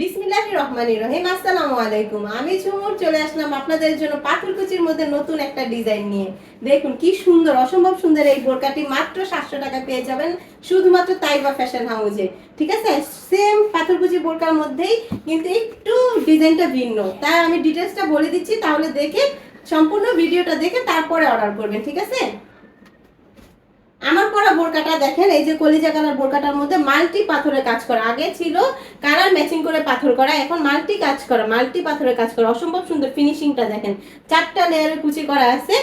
বিসমিল্লাহির রহমানির রহিম, আসসালামু আলাইকুম। আমি ঝুমুর, চলে আসলাম আপনাদের জন্য পাথরকুচির মধ্যে নতুন একটা ডিজাইন নিয়ে। দেখুন কি সুন্দর, অসম্ভব সুন্দর এই বোরকাটি, মাত্র সাতশো টাকা পেয়ে যাবেন শুধুমাত্র তাইবা ফ্যাশন হাউসে ঠিক আছে? সেম পাথরকুচি বোরকার মধ্যেই, কিন্তু একটু ডিজাইনটা ভিন্ন। তাই আমি ডিটেলসটা বলে দিচ্ছি, তাহলে দেখে, সম্পূর্ণ ভিডিওটা দেখে তারপরে অর্ডার করবেন, ঠিক আছে? আমার পরা বোরকাটা দেখেন, এই যে কলিজা কালার বোরকাটার মধ্যে মাল্টি পাথরের কাজ করা। আগে ছিল কালার ম্যাচিং করে পাথর করা, এখন মাল্টি কাজ করা, মাল্টি পাথরের কাজ করা। অসম্ভব সুন্দর ফিনিশিংটা দেখেন। চারটা লেয়ারে কুচি করা আছে।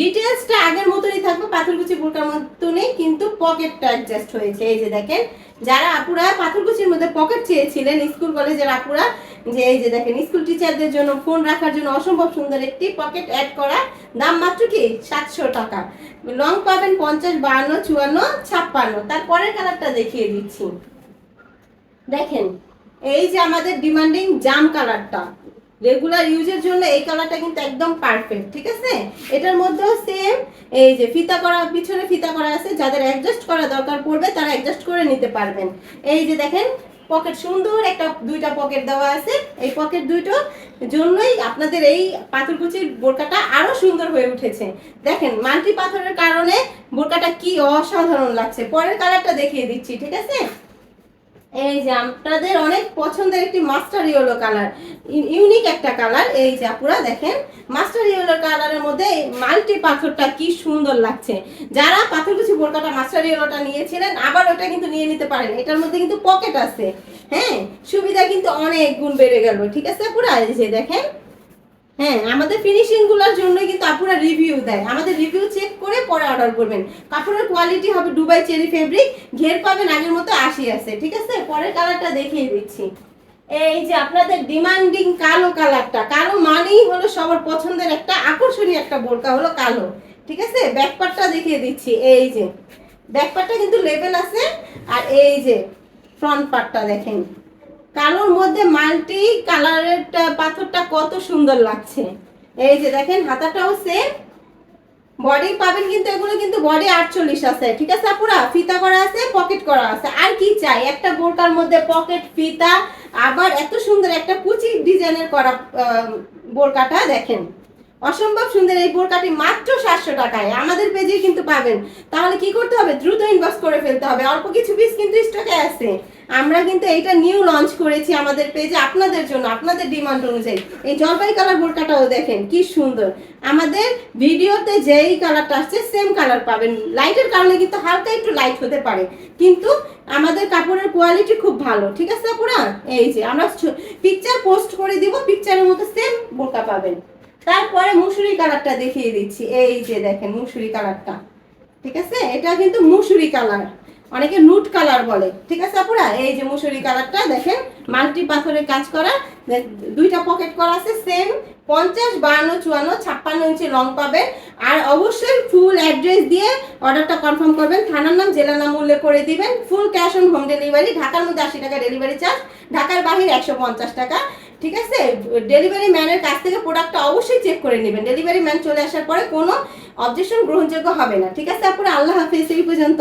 ডিটেলসটা আগের মতনই থাকবে, পাথর কুচি বোরকার মতনই কিন্তু পকেটটা অ্যাডজাস্ট হয়েছে। এই যে দেখেন যারা আপুরা পাথরকুচির মধ্যে পকেট চেয়েছিলেন স্কুল কলেজের আপুরা, যে এই যে দেখেন, স্কুল টিচারদের জন্য ফোন রাখার জন্য অসম্ভব সুন্দর একটি পকেট অ্যাড করা, দাম মাত্র কি? সাতশো টাকা। লং পাবেন পঞ্চাশ, বাহান্ন, চুয়ান্ন, ছাপ্পান্ন। তারপরের কালারটা দেখিয়ে দিচ্ছি। দেখেন, এই যে আমাদের ডিমান্ডিং জাম কালারটা রেগুলার ইউজের জন্য এই কালারটা কিন্তু একদম পারফেক্ট ঠিক আছে? এটার মধ্যেও সেম এই যে ফিতা করা, পিছনে ফিতা করা আছে, যাদের অ্যাডজাস্ট করা দরকার পড়বে, তারা অ্যাডজাস্ট করে নিতে পারবেন। এই যে দেখেন পকেট সুন্দর, একটা, দুইটা পকেট দেওয়া আছে। এই পকেট দুইটো জন্যই আপনাদের এই পাথরকুচির বোরকাটা আরও সুন্দর হয়ে উঠেছে। দেখেন মাল্টি পাথরের কারণে বোরকাটা কি অসাধারণ লাগছে। পরের কালারটা দেখিয়ে দিচ্ছি, ঠিক আছে? এই যে আপনাদের অনেক পছন্দের একটি মাস্টার ইয়েলো কালার ইউনিক একটা কালার এই যে আপুরা, দেখেন মাস্টার ইয়েলো কালারের মধ্যে মাল্টি পাথরটা কি সুন্দর লাগছে। যারা পাথরকুচি বোরকাটা মাস্টার ইয়েলোটা নিয়েছিলেন, আবার ওটা কিন্তু নিয়ে নিতে পারেন। এটার মধ্যে কিন্তু পকেট আছে। হ্যাঁ সুবিধা কিন্তু অনেক গুণ বেড়ে গেল। ঠিক আছে, আপুরা? এই যে দেখেন হ্যাঁ আমাদের ফিনিশিংগুলোর জন্য কিন্তু আপুরা রিভিউ দেয়। আমাদের রিভিউ চেক করে পরে অর্ডার করবেন। কাপড়ের কোয়ালিটি হবে দুবাই চেরি ফেব্রিক ঘের পাবেন আগের মতো আসি আছে, ঠিক আছে? পরের কালারটা দেখিয়ে দিচ্ছি। এই যে আপনাদের ডিমান্ডিং কালো কালারটা কালো মানেই হলো সবার পছন্দের একটা আকর্ষণীয় একটা বোরকা হলো কালো, ঠিক আছে? ব্যাকপার্টটা দেখিয়ে দিচ্ছি। এই যে ব্যাকপার্টটা কিন্তু লেভেল আছে। আর এই যে ফ্রন্ট পার্টটা দেখেন। কালোর মধ্যে মাল্টি কালারের পাথরটা কত সুন্দর লাগছে। এই যে দেখেন, হাতাটাও সেম বডি পাবেন কিন্তু এগুলো কিন্তু বডি আটচল্লিশ আছে। ঠিক আছে আপুরা? ফিতা করা আছে পকেট করা আছে। আর কি চাই? একটা বোরকার মধ্যে পকেট ফিতা, আবার এত সুন্দর একটা কুচি ডিজাইনের করা বোরকাটা দেখেন। অসম্ভব সুন্দর এই বোরকাটি মাত্র সাতশো টাকায়। আমাদের পেজে কিন্তু পাবেন। তাহলে কি করতে হবে? দ্রুত ইনবক্স করে ফেলতে হবে। অল্প কিছু পিস কিন্তু স্টকে আছে। আমরা কিন্তু এইটা নিউ লঞ্চ করেছি আমাদের পেজে আপনাদের জন্য, আপনাদের ডিমান্ড অনুযায়ী। এই জলপাই কালার বোরকাটাও দেখেন, কি সুন্দর। আমাদের ভিডিওতে যেই কালারটা আসছে সেম কালার পাবেন। লাইটের কারণে কিন্তু হালকা একটু লাইট হতে পারে। কিন্তু আমাদের কাপড়ের কোয়ালিটি খুব ভালো। ঠিক আছে আপুরা? এই যে আমরা পিকচার পোস্ট করে দিব পিকচারের মতো সেম বোরকা পাবেন। তারপরে মুসুরি কালারটা দেখিয়ে দিচ্ছি। এই যে দেখেন মুসুরি কালারটা। ঠিক আছে? এটা কিন্তু মুসুরি কালার। অনেকে নুট কালার বলে। ঠিক আছে আপুরা? এই যে মুসুরি কালারটা দেখেন মাল্টি পাথরের কাজ করা। দুইটা পকেট করা আছে সেম পঞ্চাশ, বাহান্ন, চুয়ান্ন, ছাপ্পান্ন ইঞ্চি লং পাবেন আর অবশ্যই ফুল অ্যাড্রেস দিয়ে অর্ডারটা কনফার্ম করবেন। থানার নাম, জেলার নাম উল্লেখ করে দিবেন। Full cash on home delivery ঢাকার মধ্যে আশি টাকা ডেলিভারি চার্জ ঢাকার বাহিরে একশো পঞ্চাশ টাকা। ঠিক আছে? ডেলিভারি ম্যানের কাছ থেকে প্রোডাক্টটা অবশ্যই চেক করে নেবেন। ডেলিভারি ম্যান চলে আসার পরে কোনো অবজেকশন গ্রহণযোগ্য হবে না। ঠিক আছে তারপরে আল্লাহ হাফিজ, এই পর্যন্ত।